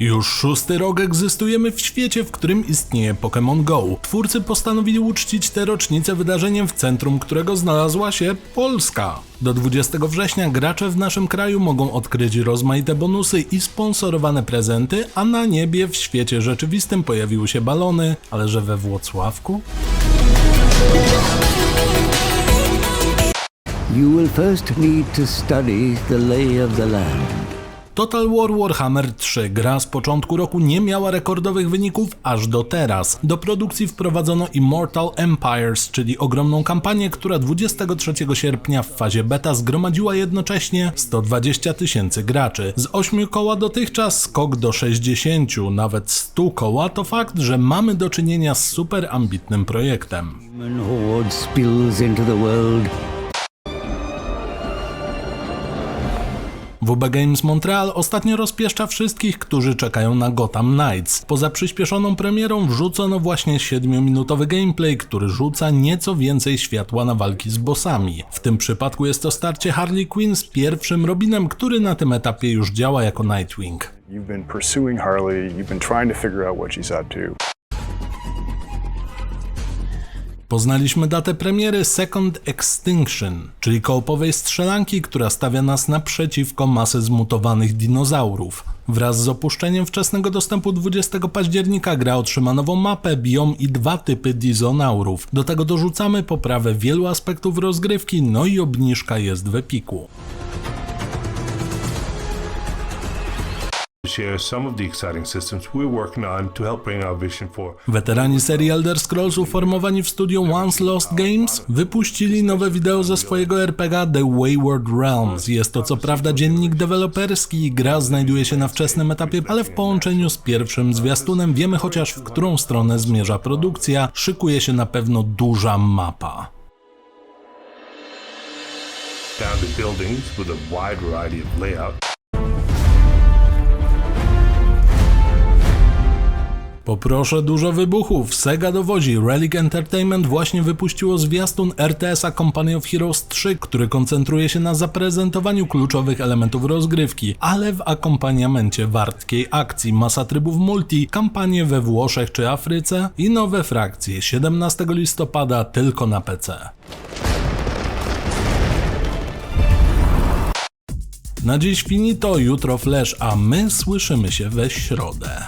Już szósty rok egzystujemy w świecie, w którym istnieje Pokémon Go. Twórcy postanowili uczcić tę rocznicę wydarzeniem, w centrum którego znalazła się Polska. Do 20 września gracze w naszym kraju mogą odkryć rozmaite bonusy i sponsorowane prezenty, a na niebie w świecie rzeczywistym pojawiły się balony, ale że we Włocławku? You will first need to study the lay of the land. Total War Warhammer 3 gra z początku roku nie miała rekordowych wyników aż do teraz. Do produkcji wprowadzono Immortal Empires, czyli ogromną kampanię, która 23 sierpnia w fazie beta zgromadziła jednocześnie 120 tysięcy graczy. Z 8 koła dotychczas skok do 60, nawet 100 koła to fakt, że mamy do czynienia z super ambitnym projektem. WB Games Montreal ostatnio rozpieszcza wszystkich, którzy czekają na Gotham Knights. Poza przyspieszoną premierą wrzucono właśnie 7-minutowy gameplay, który rzuca nieco więcej światła na walki z bossami. W tym przypadku jest to starcie Harley Quinn z pierwszym Robinem, który na tym etapie już działa jako Nightwing. You've been pursuing Harley, you've been trying to figure out what she's up to. Poznaliśmy datę premiery Second Extinction, czyli kołopowej strzelanki, która stawia nas naprzeciwko masy zmutowanych dinozaurów. Wraz z opuszczeniem wczesnego dostępu 20 października gra otrzyma nową mapę, biom i dwa typy dizonaurów. Do tego dorzucamy poprawę wielu aspektów rozgrywki, no i obniżka jest w Epiku. Weterani serii Elder Scrolls uformowani w studio Once Lost Games wypuścili nowe wideo ze swojego RPG The Wayward Realms. Jest to co prawda dziennik deweloperski i gra znajduje się na wczesnym etapie, ale w połączeniu z pierwszym zwiastunem wiemy chociaż w którą stronę zmierza produkcja. Szykuje się na pewno duża mapa. down to buildings with a wide variety of layout. Poproszę dużo wybuchów. Sega dowodzi. Relic Entertainment właśnie wypuściło zwiastun RTS-a Company of Heroes 3, który koncentruje się na zaprezentowaniu kluczowych elementów rozgrywki, ale w akompaniamencie wartkiej akcji, masa trybów multi, kampanie we Włoszech czy Afryce i nowe frakcje 17 listopada tylko na PC. Na dziś finito, jutro flash, a my słyszymy się we środę.